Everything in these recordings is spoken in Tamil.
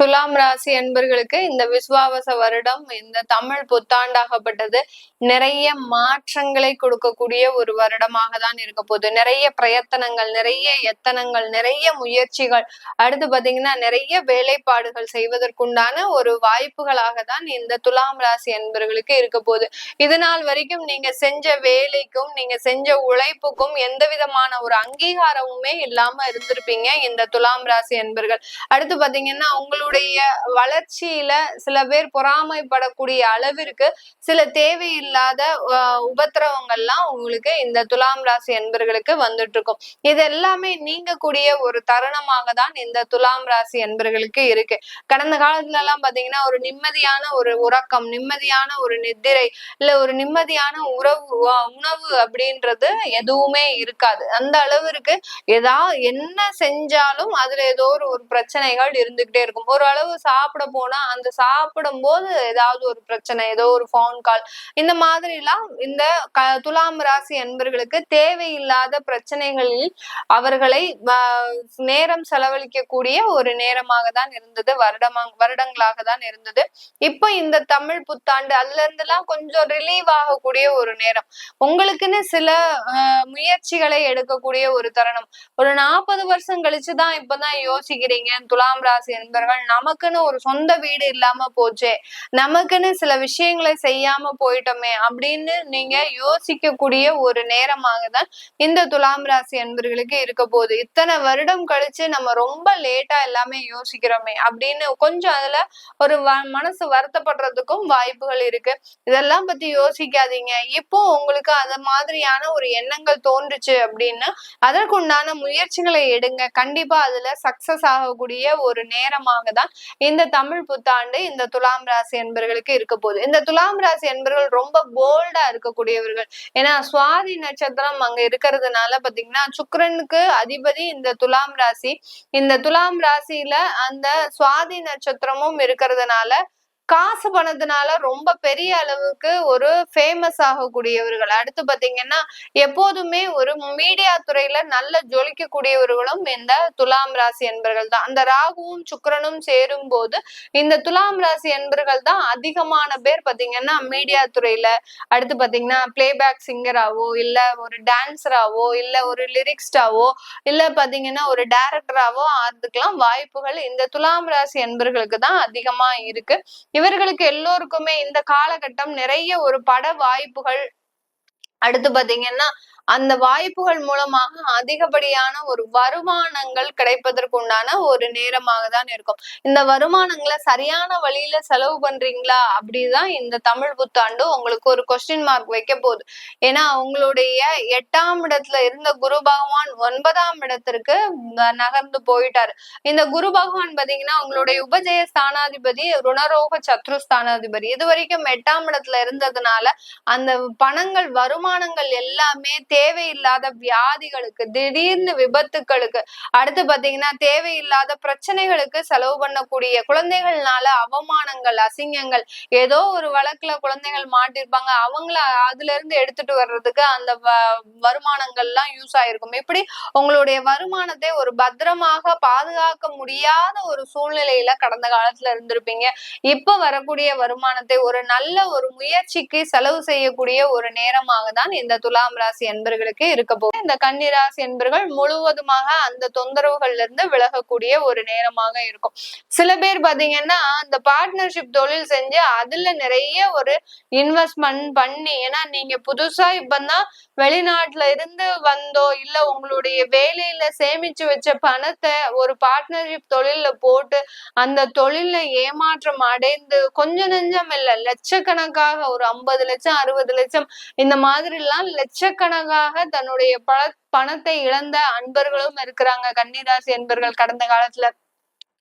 துலாம் ராசி என்பர்களுக்கு இந்த விஸ்வாவச வருடம் இந்த தமிழ் புத்தாண்டாகப்பட்டது நிறைய மாற்றங்களை கொடுக்கக்கூடிய ஒரு வருடமாக தான் இருக்க போகுது. நிறைய பிரயத்தனங்கள் நிறைய எத்தனங்கள் நிறைய முயற்சிகள் அடுத்து பாத்தீங்கன்னா நிறைய வேலைப்பாடுகள் செய்வதற்குண்டான ஒரு வாய்ப்புகளாக தான் இந்த துலாம் ராசி என்பர்களுக்கு இருக்க போகுது. இது நாள் வரைக்கும் நீங்க செஞ்ச வேலைக்கும் நீங்க செஞ்ச உழைப்புக்கும் எந்த விதமான ஒரு அங்கீகாரமுமே இல்லாம இருந்திருப்பீங்க இந்த துலாம் ராசி என்பர்கள் அடுத்து பாத்தீங்கன்னா உங்களுடைய உங்களுடைய வளர்ச்சியில சில பேர் பொறாமைப்படக்கூடிய அளவிற்கு சில தேவையில்லாத உபத்திரவங்கள்லாம் உங்களுக்கு இந்த துலாம் ராசி என்பர்களுக்கு வந்துட்டு இருக்கும் இது எல்லாமே நீங்கக்கூடிய ஒரு தருணமாக தான் இந்த துலாம் ராசி என்பர்களுக்கு இருக்கு. கடந்த காலத்துல எல்லாம் பாத்தீங்கன்னா ஒரு நிம்மதியான ஒரு உறக்கம் நிம்மதியான ஒரு நித்திரை இல்ல ஒரு நிம்மதியான உறவு உணவு அப்படின்றது எதுவுமே இருக்காது. அந்த அளவிற்கு ஏதாவது என்ன செஞ்சாலும் அதுல ஏதோ ஒரு பிரச்சனைகள் இருந்துகிட்டே இருக்கும். ஒரு ஓரளவு சாப்பிட போனா அந்த சாப்பிடும் போது ஏதாவது ஒரு பிரச்சனை ஏதோ ஒரு ஃபோன் கால் இந்த மாதிரி எல்லாம் இந்த துலாம் ராசி என்பர்களுக்கு தேவையில்லாத பிரச்சனைகளில் அவர்களை நேரம் செலவழிக்கக்கூடிய ஒரு நேரமாக தான் இருந்தது வருடமா வருடங்களாக தான் இருந்தது. இப்ப இந்த தமிழ் புத்தாண்டு அதுல இருந்து எல்லாம் கொஞ்சம் ரிலீவ் ஆகக்கூடிய ஒரு நேரம். உங்களுக்குன்னு சில முயற்சிகளை எடுக்கக்கூடிய ஒரு தருணம். ஒரு நாற்பது வருஷம் கழிச்சுதான் இப்பதான் யோசிக்கிறீங்க துலாம் ராசி என்பர்கள் நமக்குன்னு ஒரு சொந்த வீடு இல்லாம போச்சே. நமக்குன்னு சில விஷயங்களை செய்யாம போயிட்டோமே அப்படின்னு நீங்க யோசிக்கக்கூடிய ஒரு நேரமாக தான் இந்த துலாம் ராசி அன்பர்களுக்கு இருக்க போகுது. இத்தனை வருடம் கழிச்சு நம்ம ரொம்ப லேட்டா எல்லாமே யோசிக்கிறோமே அப்படின்னு கொஞ்சம் அதுல ஒரு மனசு வருத்தப்படுறதுக்கும் வாய்ப்புகள் இருக்கு. இதெல்லாம் பத்தி யோசிக்காதீங்க. இப்போ உங்களுக்கு அது மாதிரியான ஒரு எண்ணங்கள் தோன்றுச்சு அப்படின்னு அதற்குண்டான முயற்சிகளை எடுங்க. கண்டிப்பா அதுல சக்சஸ் ஆகக்கூடிய ஒரு நேரமாக தான் தான் இந்த தமிழ் புத்தாண்டு இந்த துலாம் ராசி என்பர்களுக்கு இருக்க போகுது. இந்த துலாம் ராசி என்பர்கள் ரொம்ப போல்டா இருக்கக்கூடியவர்கள். ஏன்னா சுவாதி நட்சத்திரம் அங்க இருக்கிறதுனால பாத்தீங்கன்னா சுக்கரனுக்கு அதிபதி இந்த துலாம் ராசி. இந்த துலாம் ராசியில அந்த சுவாதி நட்சத்திரமும் இருக்கிறதுனால காசு பணத்தினால ரொம்ப பெரிய அளவுக்கு ஒரு ஃபேமஸ் ஆகக்கூடியவர்கள். அடுத்து பாத்தீங்கன்னா எப்போதுமே ஒரு மீடியா துறையில நல்ல ஜொலிக்கக்கூடியவர்களும் இந்த துலாம் ராசி என்பர்கள் தான். அந்த ராகுவும் சுக்கரனும் சேரும் போது இந்த துலாம் ராசி என்பர்கள் தான் அதிகமான பேர் பாத்தீங்கன்னா மீடியா துறையில. அடுத்து பாத்தீங்கன்னா பிளேபேக் சிங்கராவோ இல்ல ஒரு டான்ஸராவோ இல்ல ஒரு லிரிக்ஸ்டாவோ இல்ல பாத்தீங்கன்னா ஒரு டைரக்டராவோ அதுக்கெல்லாம் வாய்ப்புகள் இந்த துலாம் ராசி என்பர்களுக்கு தான் அதிகமா இருக்கு. இவர்களுக்கு எல்லோருக்குமே இந்த காலகட்டம் நிறைய ஒரு பட வாய்ப்புகள் அடுத்து பாத்தீங்கன்னா அந்த வாய்ப்புகள் மூலமாக அதிகப்படியான ஒரு வருமானங்கள் கிடைப்பதற்கு உண்டான ஒரு நேரமாக தான் இருக்கும். இந்த வருமானங்களை சரியான வழியில செலவு பண்றீங்களா? அப்படிதான் இந்த தமிழ் புத்தாண்டு உங்களுக்கு ஒரு கொஸ்டின் மார்க் வைக்க போகுது. ஏன்னா உங்களுடைய எட்டாம் இடத்துல இருந்த குரு பகவான் ஒன்பதாம் இடத்திற்கு நகர்ந்து போயிட்டாரு. இந்த குரு பகவான் பாத்தீங்கன்னா உங்களுடைய உபஜய ஸ்தானாதிபதி ருணரோக சத்ரு ஸ்தானாதிபதி. இது வரைக்கும் எட்டாம் இடத்துல இருந்ததுனால அந்த பணங்கள் வருமானங்கள் எல்லாமே தேவையில்லாத வியாதிகளுக்கு திடீர்னு விபத்துக்களுக்கு அடுத்து பாத்தீங்கன்னா தேவையில்லாத பிரச்சனைகளுக்கு செலவு பண்ணக்கூடிய குழந்தைகள்னால அவமானங்கள் அசிங்கங்கள் ஏதோ ஒரு வழக்குல குழந்தைகள் மாட்டிருப்பாங்க. அவங்கள அதுல இருந்து எடுத்துட்டு வர்றதுக்கு அந்த வருமானங்கள்லாம் யூஸ் ஆயிருக்கும். இப்படி உங்களுடைய வருமானத்தை ஒரு பத்திரமாக பாதுகாக்க முடியாத ஒரு சூழ்நிலையில கடந்த காலத்துல இருந்திருப்பீங்க. இப்ப வரக்கூடிய வருமானத்தை ஒரு நல்ல ஒரு முயற்சிக்கு செலவு செய்யக்கூடிய ஒரு நேரமாக தான் இந்த துலாம் ராசி என்பர்களுக்கு இருக்க போகுது. இந்த கன்னிராசி என்பர்கள் முழுவதுமாக அந்த தொந்தரவுகள்ல இருந்து விலகக்கூடிய ஒரு நேரமாக இருக்கும். சில பேர் பாத்தீங்கன்னா அந்த பார்ட்னர்ஷிப் தொழில் செஞ்சு அதுல நிறைய ஒரு இன்வெஸ்ட்மெண்ட் பண்ணி ஏன்னா நீங்க புதுசா இப்பதான் வெளிநாட்டுல இருந்து வந்தோ இல்ல உங்களுடைய வேலையில சேமிச்சு வச்ச பணத்தை ஒரு பார்ட்னர்ஷிப் தொழில்ல போட்டு அந்த தொழில ஏமாற்றம் அடைந்து கொஞ்சம் நெஞ்சம் இல்ல லட்சக்கணக்காக ஒரு ஐம்பது லட்சம் அறுபது லட்சம் இந்த மாதிரி எல்லாம் லட்சக்கணக்காக தன்னுடைய பண பணத்தை இழந்த அன்பர்களும் இருக்கிறாங்க. கன்னிராசி அன்பர்கள் கடந்த காலத்துல.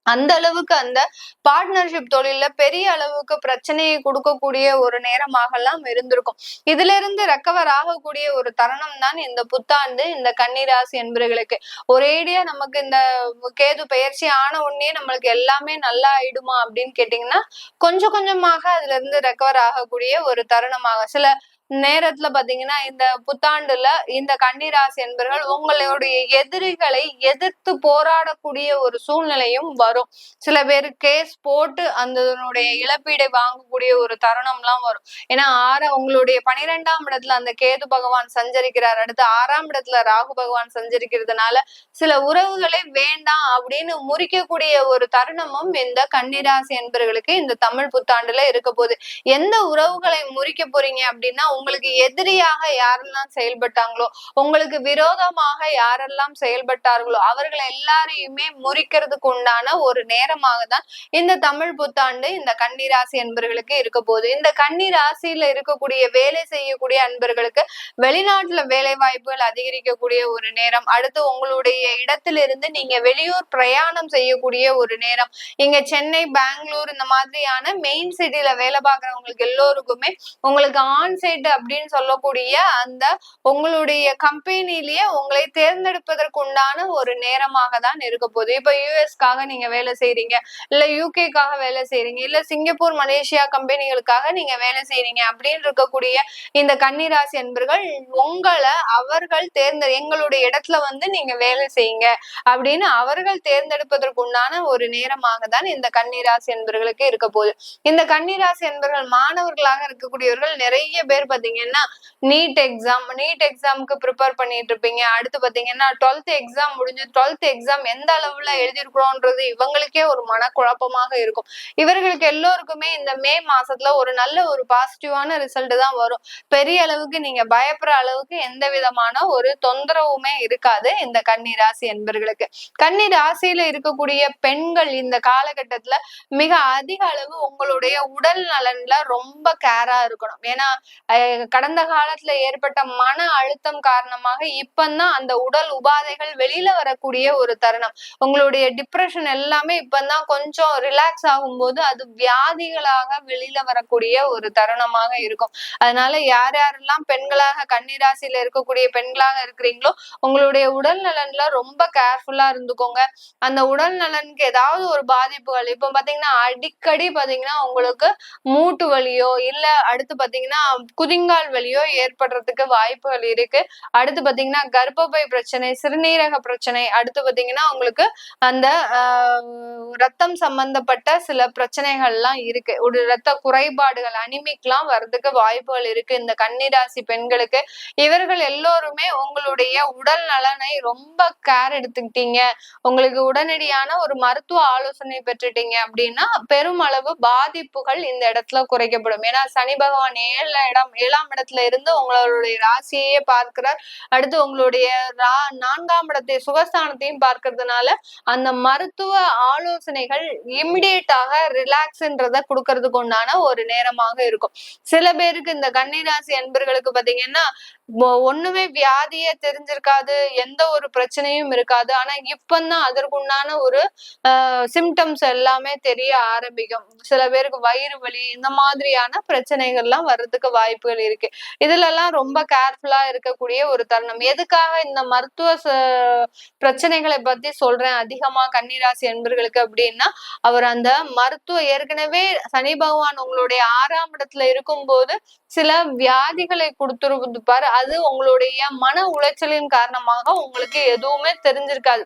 அந்த அளவுக்கு அந்த பார்ட்னர்ஷிப் தொழில பெரிய அளவுக்கு பிரச்சனையை கொடுக்கக்கூடிய ஒரு நேரமாகலாம் இருந்திருக்கும். இதுல இருந்து ரெக்கவர் ஆகக்கூடிய ஒரு தருணம் தான் இந்த புத்தாண்டு இந்த கன்னிராசி என்பர்களுக்கு ஒரேடியா நமக்கு இந்த கேது பயிற்சி ஆன உடனே நம்மளுக்கு எல்லாமே நல்லா ஆயிடுமா அப்படின்னு கேட்டீங்கன்னா கொஞ்சம் கொஞ்சமாக அதுல இருந்து ரெக்கவர் ஆகக்கூடிய ஒரு தருணமாக சில நேரத்துல பாத்தீங்கன்னா இந்த புத்தாண்டுல இந்த கன்னிராசி என்பர்கள் உங்களுடைய எதிரிகளை எதிர்த்து போராடக்கூடிய ஒரு சூழ்நிலையும் வரும். சில பேர் கேஸ் போட்டு அந்த இழப்பீடை வாங்கக்கூடிய ஒரு தருணம்லாம் வரும். ஏன்னா ஆற உங்களுடைய பனிரெண்டாம் இடத்துல அந்த கேது பகவான் சஞ்சரிக்கிறார். அடுத்து ஆறாம் இடத்துல ராகு பகவான் சஞ்சரிக்கிறதுனால சில உறவுகளை வேண்டாம் அப்படின்னு முறிக்கக்கூடிய ஒரு தருணமும் இந்த கன்னிராசி என்பர்களுக்கு இந்த தமிழ் புத்தாண்டுல இருக்க போகுது. எந்த உறவுகளை முறிக்க போறீங்க அப்படின்னா உங்களுக்கு எதிரியாக யாரெல்லாம் செயல்பட்டாங்களோ உங்களுக்கு விரோதமாக யாரெல்லாம் செயல்பட்டார்களோ அவர்கள் எல்லாரையுமே முறிக்கிறதுக்கு உண்டான ஒரு நேரமாக தான் இந்த தமிழ் புத்தாண்டு இந்த கன்னிராசி என்பர்களுக்கு இருக்க போகுது. இந்த கன்னிராசியில இருக்கக்கூடிய வேலை செய்யக்கூடிய அன்பர்களுக்கு வெளிநாட்டுல வேலை வாய்ப்புகள் அதிகரிக்கக்கூடிய ஒரு நேரம். அடுத்து உங்களுடைய இடத்திலிருந்து நீங்க வெளியூர் பிரயாணம் செய்யக்கூடிய ஒரு நேரம். இங்க சென்னை பெங்களூர் இந்த மாதிரியான மெயின் சிட்டில வேலை பார்க்கறவங்களுக்கு எல்லோருக்குமே உங்களுக்கு ஆன் சைட் அப்படின்னு சொல்லக்கூடிய அந்த உங்களுடைய கம்பெனிலேயே உங்களை தேர்ந்தெடுப்பதற்குண்டான ஒரு நேரமாக தான் இருக்க போகுது. இப்ப யூஎஸ்க்காக நீங்க வேலை செய்றீங்க இல்ல யூகேக்காக வேலை செய்றீங்க இல்ல சிங்கப்பூர் மலேசியா கம்பெனிகளுக்காக நீங்க வேலை செய்றீங்க அப்படின்னு இருக்கக்கூடிய இந்த கன்னிராசி என்பர்கள் உங்களை அவர்கள் தேர்ந்த எங்களுடைய இடத்துல வந்து நீங்க வேலை செய்யுங்க அப்படின்னு அவர்கள் தேர்ந்தெடுப்பதற்கு உண்டான ஒரு நேரமாக தான் இந்த கன்னிராசி என்பர்களுக்கு இருக்க போகுது. இந்த கன்னிராசி என்பர்கள் மாணவர்களாக இருக்கக்கூடியவர்கள் நிறைய பேர் பாத்தீங்கன்னா நீட் எக்ஸாம் நீட் எக்ஸாமுக்கு ப்ரிப்பேர் பண்ணிட்டு இருப்பீங்க. அடுத்து பாத்தீங்கன்னா டுவெல்த் எக்ஸாம் முடிஞ்சு டுவெல்த் எக்ஸாம் எந்த அளவுல எழுதியிருக்கிறோன்றது இவங்களுக்கே ஒரு மனக்குழப்பமாக இருக்கும். இவர்களுக்கு எல்லோருக்குமே இந்த மே மாசத்துல ஒரு நல்ல ஒரு பாசிட்டிவான ரிசல்ட் தான் வரும். பெரிய அளவுக்கு நீங்க பயப்படுற அளவுக்கு எந்த விதமான ஒரு தொந்தரவுமே இருக்காது இந்த கன்னி ராசி என்பர்களுக்கு. கன்னி ராசியில இருக்கக்கூடிய பெண்கள் இந்த காலகட்டத்துல மிக அதிக அளவு உங்களுடைய உடல் நலன்ல ரொம்ப கேரா இருக்கணும். ஏன்னா கடந்த காலத்துல ஏற்பட்ட மன அழுத்தம் காரணமாக இப்பந்தான் அந்த உடல் உபாதைகள் வெளியில வரக்கூடிய ஒரு தருணம். உங்களுடைய டிப்ரெஷன் எல்லாமே இப்பந்தான் கொஞ்சம் ரிலாக்ஸ் ஆகும்போது அது வியாதிகளாக வெளியில வரக்கூடிய ஒரு தருணமாக இருக்கும். அதனால யார் யாரெல்லாம் பெண்களாக கன்னிராசியில இருக்கக்கூடிய பெண்களாக இருக்கிறீங்களோ உங்களுடைய உடல் நலன்ல ரொம்ப கேர்ஃபுல்லா இருந்துக்கோங்க. அந்த உடல் நலனுக்கு ஏதாவது ஒரு பாதிப்புகள் இப்ப பாத்தீங்கன்னா அடிக்கடி பாத்தீங்கன்னா உங்களுக்கு மூட்டு வலியோ இல்ல அடுத்து பாத்தீங்கன்னா குதிங்கால் வலியோ ஏற்படுறதுக்கு வாய்ப்புகள் இருக்கு. அடுத்து பாத்தீங்கன்னா கர்ப்பப்பை பிரச்சனை சிறுநீரக பிரச்சனை அடுத்து பாத்தீங்கன்னா உங்களுக்கு அந்த ரத்தம் சம்பந்தப்பட்ட சில பிரச்சனைகள்லாம் இருக்கு. ஒரு ரத்த குறைபாடுகள் அனிமிக்லாம் வர்றதுக்கு வாய்ப்புகள் இருக்கு. இந்த கன்னிராசி பெண்களுக்கு இவர்கள் எல்லோருமே உங்களுடைய உடல் நலனை ரொம்ப கேர் எடுத்துக்கிட்டீங்க. உங்களுக்கு உடனடியான ஒரு மருத்துவ ஆலோசனை பெற்றுட்டீங்க அப்படின்னா பெருமளவு பாதிப்புகள் இந்த இடத்துல குறைக்கப்படும். ஏன்னா சனி பகவான் ஏழு இடம் ஏழாம் இடத்துல இருந்து உங்களுடைய ராசியையே பார்க்கிறார். அடுத்து உங்களுடைய நான்காம் இடத்தை சுகஸ்தானத்தையும் பார்க்கறதுனால அந்த மருத்துவ ஆலோசனைகள் இமிடியேட்டாக ரிலாக்ஸ்ன்றத கொடுக்கறதுக்கு உண்டான ஒரு நேரமாக இருக்கும். சில பேருக்கு இந்த கன்னிராசி அன்பர்களுக்கு பாத்தீங்கன்னா ஒண்ணுமே வியாதியே தெரிஞ்சிருக்காது எந்த ஒரு பிரச்சனையும் இருக்காது. ஆனா இப்பந்தான் அதற்குண்டான ஒரு சிம்டம்ஸ் எல்லாமே தெரிய ஆரம்பிக்கும். சில பேருக்கு வயிறு வலி இந்த மாதிரியான பிரச்சனைகள்லாம் வர்றதுக்கு வாய்ப்பு வாய்ப்புகள் இருக்கு. இதுல எல்லாம் ரொம்ப கேர்ஃபுல்லா இருக்கக்கூடிய ஒரு தருணம். எதுக்காக இந்த மருத்துவ பிரச்சனைகளை பத்தி சொல்றேன்? அதிகமா கன்னிராசி என்பர்களுக்கு அப்படின்னா அவர் அந்த மருத்துவ ஏற்கனவே சனி பகவான் உங்களுடைய ஆறாம் இடத்துல இருக்கும் போது சில வியாதிகளை கொடுத்துருப்பாரு. அது உங்களுடைய மன உளைச்சலின் காரணமாக உங்களுக்கு எதுவுமே தெரிஞ்சிருக்காது.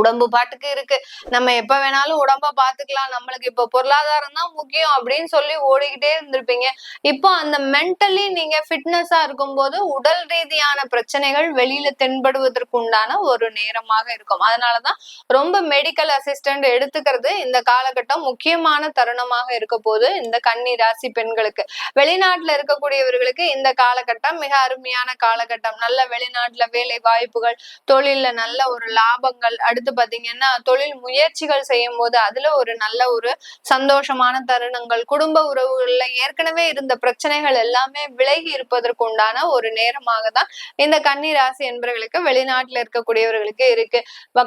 உடம்பு பாட்டுக்கு இருக்கு. நம்ம எப்ப வேணாலும் உடம்ப பாத்துக்கலாம். நம்மளுக்கு இப்ப பொருளாதாரம் தான் முக்கியம் அப்படின்னு சொல்லி ஓடிக்கிட்டே இருந்திருப்பீங்க. இப்போ அந்த மென்டலி நீங்க ஃபிட்னஸா இருக்கும்போது உடல் ரீதியான பிரச்சனைகள் வெளியில தென்படுவதற்கு உண்டான ஒரு நேரமாக இருக்கும். அதனாலதான் ரொம்ப மெடிக்கல் அசிஸ்டன்ட் எடுத்துக்கிறது இந்த காலகட்டம் முக்கியமான தருணமாக இருக்க போது இந்த கன்னி ராசி பெண்களுக்கு. வெளிநாட்டுல இருக்கக்கூடியவர்களுக்கு இந்த காலகட்டம் மிக அருமையான காலகட்டம். நல்ல வெளிநாட்டுல வேலை வாய்ப்புகள் தொழில்ல நல்ல ஒரு லாபங்கள் அடுத்து அடுத்து பாத்தீங்கன்னா தொழில் முயற்சிகள் செய்யும் போது அதுல ஒரு நல்ல ஒரு சந்தோஷமான தருணங்கள் குடும்ப உறவுகள்ல ஏற்கனவே இருந்த பிரச்சனைகள் எல்லாமே விலகி இருப்பதற்கு உண்டான ஒரு நேரமாக தான் இந்த கன்னி ராசி என்பவர்களுக்கு வெளிநாட்டுல இருக்கக்கூடியவர்களுக்கு இருக்கு.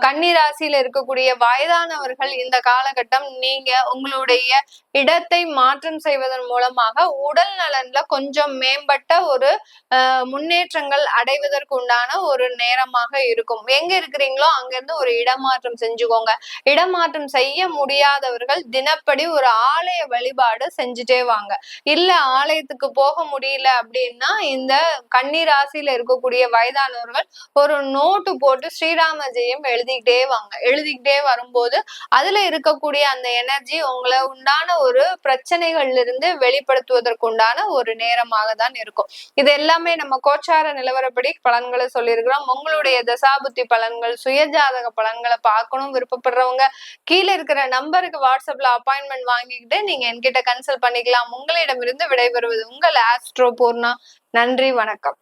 கன்னி ராசியில இருக்கக்கூடிய வயதானவர்கள் இந்த காலகட்டம் நீங்க உங்களுடைய இடத்தை மாற்றம் செய்வதன் மூலமாக உடல் நலன்ல கொஞ்சம் மேம்பட்ட ஒரு முன்னேற்றங்கள் அடைவதற்கு உண்டான ஒரு நேரமாக இருக்கும். எங்க இருக்கிறீங்களோ அங்க இருந்து ஒரு இடமாற்றம் செஞ்சுக்கோங்க. இடமாற்றம் செய்ய முடியாதவர்கள் தினப்படி ஒரு ஆலய வழிபாடு செஞ்சுட்டே வாங்க. இல்ல ஆலயத்துக்கு போக முடியல அப்படின்னா இந்த கன்னி ராசியில இருக்கக்கூடிய வயதானவர்கள் ஒரு நோட்டு போட்டு ஸ்ரீராம ஜெயம் எழுதிக்கிட்டே வாங்க. எழுதிக்கிட்டே வரும்போது அதுல இருக்கக்கூடிய அந்த எனர்ஜி உங்களை உண்டான ஒரு பிரச்சனைகள்ல இருந்து வெளிப்படுத்துவதற்குண்டான ஒரு நேரமாக தான் இருக்கும். இது எல்லாமே நம்ம கோச்சார நிலவரப்படி பலன்களை சொல்லியிருக்கிறோம். உங்களுடைய தசாபுத்தி பலன்கள் சுயஜாதக பலன்களை பார்க்கணும் விருப்பப்படுறவங்க கீழே இருக்கிற நம்பருக்கு வாட்ஸ்அப்ல அப்பாயின்மெண்ட் வாங்கிக்கிட்டு நீங்க என்கிட்ட கன்சல்ட் பண்ணிக்கலாம். உங்களிடமிருந்து விடைபெறுவது உங்கள் ஆஸ்ட்ரோ பூர்ணா. நன்றி வணக்கம்.